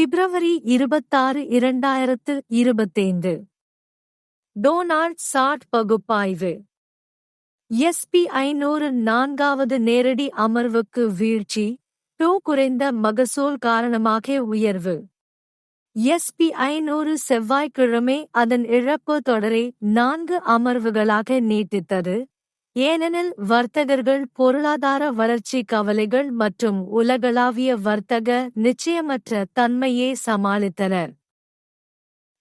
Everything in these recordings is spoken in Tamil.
பிப்ரவரி இருபத்தாறு இரண்டாயிரத்து இருபத்தைந்து. டோனால்ட் சாட் பகுப்பாய்வு. எஸ்பி ஐநூறு நான்காவது நேரடி அமர்வுக்கு வீழ்ச்சி டோ குறைந்த மகசூல் காரணமாக உயர்வு. எஸ்பி ஐநூறு செவ்வாய்க்கிழமை அதன் இழப்பு தொடரை நான்கு அமர்வுகளாக நீட்டித்தது ஏனெனில் வர்த்தகர்கள் பொருளாதார வளர்ச்சி கவலைகள் மற்றும் உலகளாவிய வர்த்தக நிச்சயமற்ற தன்மையை சமாளித்தனர்.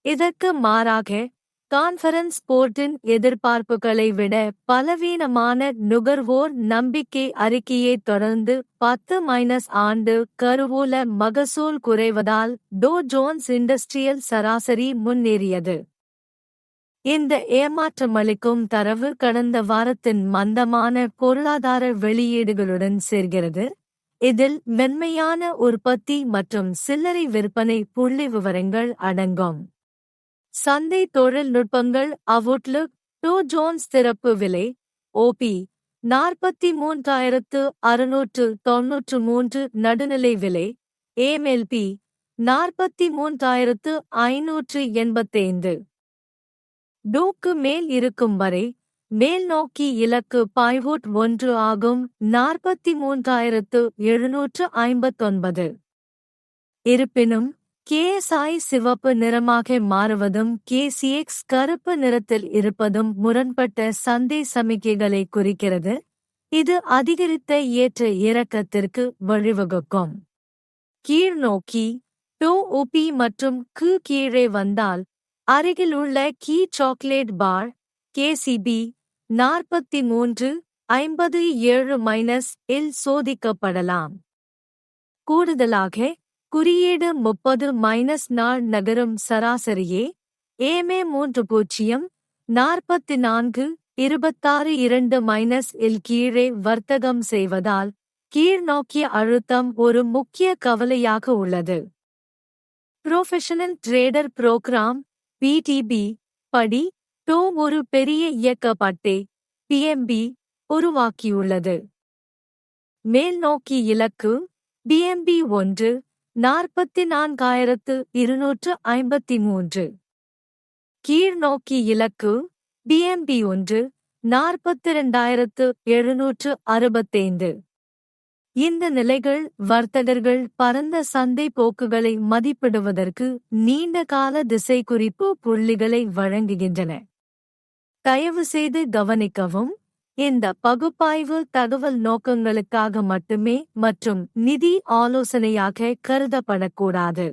இதற்கு மாறாக கான்ஃபரன்ஸ் போர்ட்டின் எதிர்பார்ப்புகளை விட பலவீனமான நுகர்வோர் நம்பிக்கை அறிக்கையை தொடர்ந்து பத்து மைனஸ் ஆண்டு கருவூல மகசூல் குறைவதால் டோ ஜோன்ஸ் இண்டஸ்ட்ரியல் சராசரி முன்னேறியது. இந்த ஏமாற்றமளிக்கும் தரவு கடந்த வாரத்தின் மந்தமான பொருளாதார வெளியீடுகளுடன் சேர்கிறது. இதில் மென்மையான உற்பத்தி மற்றும் சில்லறை விற்பனை புள்ளி விவரங்கள் அடங்கும். சந்தை தொழில்நுட்பங்கள் அவுட்லுக் டோ ஜோன்ஸ் திறப்பு விலை ஓபி நாற்பத்தி மூன்றாயிரத்து அறுநூற்று தொன்னூற்று மூன்று நடுநிலை விலை ஏமெல்பி நாற்பத்தி மூன்றாயிரத்து ஐநூற்று எண்பத்தைந்து. டோக்கு மேல் இருக்கும் வரை மேல் நோக்கி இலக்கு பாய்வுட் ஒன்று ஆகும் நாற்பத்தி மூன்றாயிரத்து எழுநூற்று ஐம்பத்தொன்பது. இருப்பினும் கேஎஸ்ஐ சிவப்பு நிறமாக மாறுவதும் கேசிஎக்ஸ் கருப்பு நிறத்தில் இருப்பதும் முரண்பட்ட சந்தை சமிக்கைகளை குறிக்கிறது. இது அதிகரித்த ஏற்ற இறக்கத்திற்கு வழிவகுக்கும். கீழ்நோக்கி டோ உபி மற்றும் கு கீழே வந்தால் அருகில் உள்ள கீ சாக்லேட் பார் கேசிபி நாற்பத்தி மூன்று ஐம்பது ஏழு மைனஸ் இல் சோதிக்கப்படலாம். கூடுதலாக குறியீடு முப்பது மைனஸ் நாள் நகரும் சராசரியே ஏமே மூன்று பூஜ்ஜியம் நாற்பத்தி நான்கு இருபத்தாறு இரண்டு மைனஸ் இல் கீழே வர்த்தகம் செய்வதால் கீழ்நோக்கிய அழுத்தம் ஒரு முக்கிய கவலையாக உள்ளது. ப்ரொஃபஷனல் ட்ரேடர் புரோகிராம் பிடிபி படி டோ ஒரு பெரிய இயக்கப்பட்டை பிஎம்பி உருவாக்கியுள்ளது. மேல்நோக்கி இலக்கு பிஎம்பி ஒன்று நாற்பத்தி நான்காயிரத்து இருநூற்று ஐம்பத்தி மூன்று. கீழ்நோக்கி இலக்கு பிஎம்பி ஒன்று நாற்பத்தி இரண்டாயிரத்து எழுநூற்று அறுபத்தைந்து. இந்த நிலைகள் வர்த்தகர்கள் பரந்த சந்தை போக்குகளை மதிப்பிடுவதற்கு நீண்ட கால திசை குறிப்பு புள்ளிகளை வழங்குகின்றன. தயவு செய்து கவனிக்கவும் இந்த பகுப்பாய்வு தகவல் நோக்கங்களுக்காக மட்டுமே மற்றும் நிதி ஆலோசனையாக கருதப்படக்கூடாது.